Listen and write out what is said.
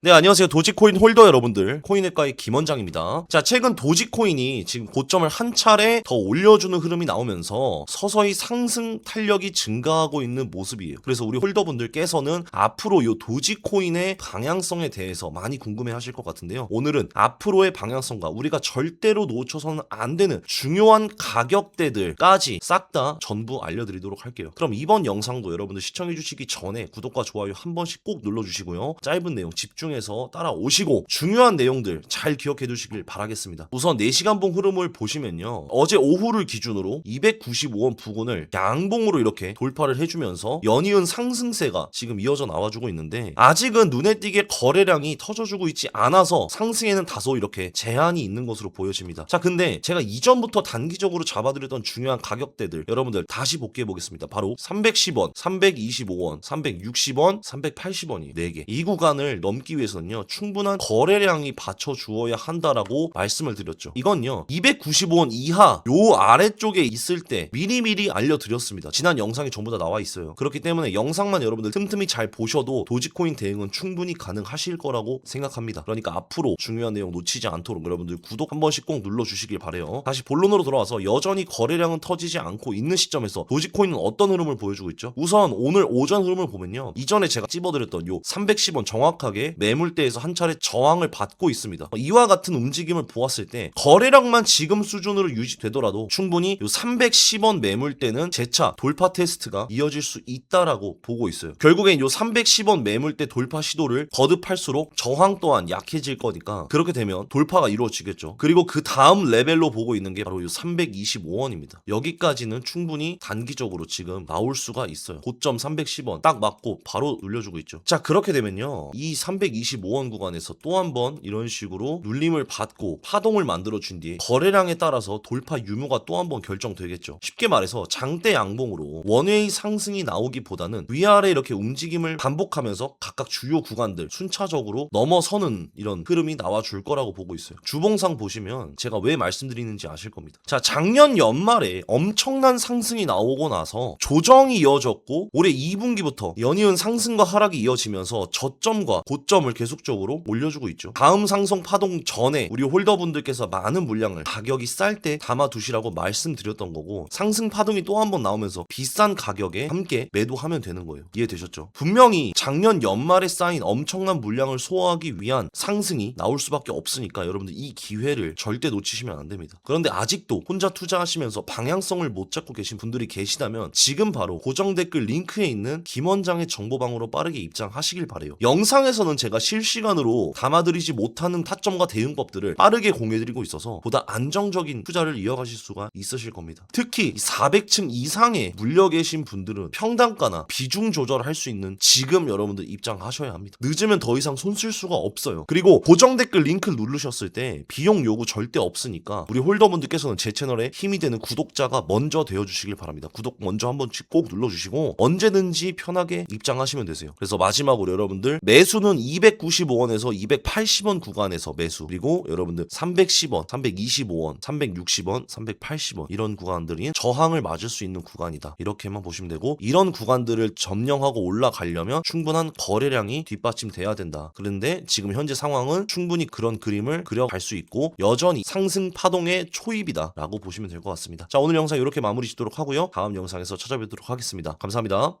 네, 안녕하세요. 도지코인 홀더 여러분들. 코인의과의 김원장입니다. 자, 최근 도지코인이 지금 고점을 한 차례 더 올려주는 흐름이 나오면서 서서히 상승 탄력이 증가하고 있는 모습이에요. 그래서 우리 홀더분들께서는 앞으로 이 도지코인의 방향성에 대해서 많이 궁금해 하실 것 같은데요. 오늘은 앞으로의 방향성과 우리가 절대로 놓쳐서는 안 되는 중요한 가격대들까지 싹 다 전부 알려드리도록 할게요. 그럼 이번 영상도 여러분들 시청해 주시기 전에 구독과 좋아요 한 번씩 꼭 눌러주시고요. 짧은 내용 집중 해서 따라오시고 중요한 내용들 잘 기억해 두시길 바라겠습니다. 우선 4시간봉 흐름을 보시면요. 어제 오후를 기준으로 295원 부근을 양봉으로 이렇게 돌파를 해주면서 연이은 상승세가 지금 이어져 나와주고 있는데 아직은 눈에 띄게 거래량이 터져주고 있지 않아서 상승에는 다소 이렇게 제한이 있는 것으로 보여집니다. 자 근데 제가 이전부터 단기적으로 잡아드렸던 중요한 가격대들 여러분들 다시 복귀해 보겠습니다. 바로 310원, 325원, 360원, 380원이 4개. 이 구간을 넘기 위해서는요. 충분한 거래량이 받쳐 주어야 한다라고 말씀을 드렸죠. 이건요. 295원 이하 요 아래쪽에 있을 때 미리미리 알려드렸습니다. 지난 영상에 전부 다 나와 있어요. 그렇기 때문에 영상만 여러분들 틈틈이 잘 보셔도 도지코인 대응은 충분히 가능하실 거라고 생각합니다. 그러니까 앞으로 중요한 내용 놓치지 않도록 여러분들 구독 한 번씩 꼭 눌러주시길 바래요. 다시 본론으로 돌아와서 여전히 거래량은 터지지 않고 있는 시점에서 도지코인은 어떤 흐름을 보여주고 있죠? 우선 오늘 오전 흐름을 보면요. 이전에 제가 찝어드렸던 요 310원 정확하게 매 물대에서 한 차례 저항을 받고 있습니다. 이와 같은 움직임을 보았을 때 거래량만 지금 수준으로 유지되더라도 충분히 요 310원 매물대는 재차 돌파 테스트가 이어질 수 있다라고 보고 있어요. 결국엔 요 310원 매물대 돌파 시도를 거듭할수록 저항 또한 약해질 거니까 그렇게 되면 돌파가 이루어지겠죠. 그리고 그 다음 레벨로 보고 있는 게 바로 요 325원입니다. 여기까지는 충분히 단기적으로 지금 나올 수가 있어요. 고점 310원 딱 맞고 바로 눌려주고 있죠. 자 그렇게 되면요. 이 325원 구간에서 또 한 번 이런 식으로 눌림을 받고 파동을 만들어 준 뒤에 거래량에 따라서 돌파 유무가 또 한 번 결정되겠죠. 쉽게 말해서 장대 양봉으로 원웨이 상승이 나오기보다는 위아래 이렇게 움직임을 반복하면서 각각 주요 구간들 순차적으로 넘어서는 이런 흐름이 나와 줄 거라고 보고 있어요. 주봉상 보시면 제가 왜 말씀드리는지 아실 겁니다. 자, 작년 연말에 엄청난 상승이 나오고 나서 조정이 이어졌고 올해 2분기부터 연이은 상승과 하락이 이어지면서 저점과 고점을 계속적으로 올려주고 있죠. 다음 상승 파동 전에 우리 홀더분들께서 많은 물량을 가격이 쌀 때 담아두시라고 말씀드렸던 거고 상승 파동이 또 한 번 나오면서 비싼 가격에 함께 매도하면 되는 거예요. 이해되셨죠? 분명히 작년 연말에 쌓인 엄청난 물량을 소화하기 위한 상승이 나올 수밖에 없으니까 여러분들 이 기회를 절대 놓치시면 안 됩니다. 그런데 아직도 혼자 투자하시면서 방향성을 못 잡고 계신 분들이 계시다면 지금 바로 고정 댓글 링크에 있는 김원장의 정보방으로 빠르게 입장하시길 바래요. 영상에서는 제가 실시간으로 담아드리지 못하는 타점과 대응법들을 빠르게 공유해드리고 있어서 보다 안정적인 투자를 이어가실 수가 있으실 겁니다. 특히 400층 이상에 물려 계신 분들은 평단가나 비중 조절할 수 있는 지금 여러분들 입장하셔야 합니다. 늦으면 더 이상 손 쓸 수가 없어요. 그리고 고정 댓글 링크 누르셨을 때 비용 요구 절대 없으니까 우리 홀더분들께서는 제 채널에 힘이 되는 구독자가 먼저 되어 주시길 바랍니다. 구독 먼저 한 번씩 꼭 눌러 주시고 언제든지 편하게 입장하시면 되세요. 그래서 마지막으로 여러분들 매수는 295원에서 280원 구간에서 매수 그리고 여러분들 310원, 325원, 360원, 380원 이런 구간들이 저항을 맞을 수 있는 구간이다. 이렇게만 보시면 되고 이런 구간들을 점령하고 올라가려면 충분한 거래량이 뒷받침돼야 된다. 그런데 지금 현재 상황은 충분히 그런 그림을 그려갈 수 있고 여전히 상승 파동의 초입이다 라고 보시면 될 것 같습니다. 자 오늘 영상 이렇게 마무리 짓도록 하고요. 다음 영상에서 찾아뵙도록 하겠습니다. 감사합니다.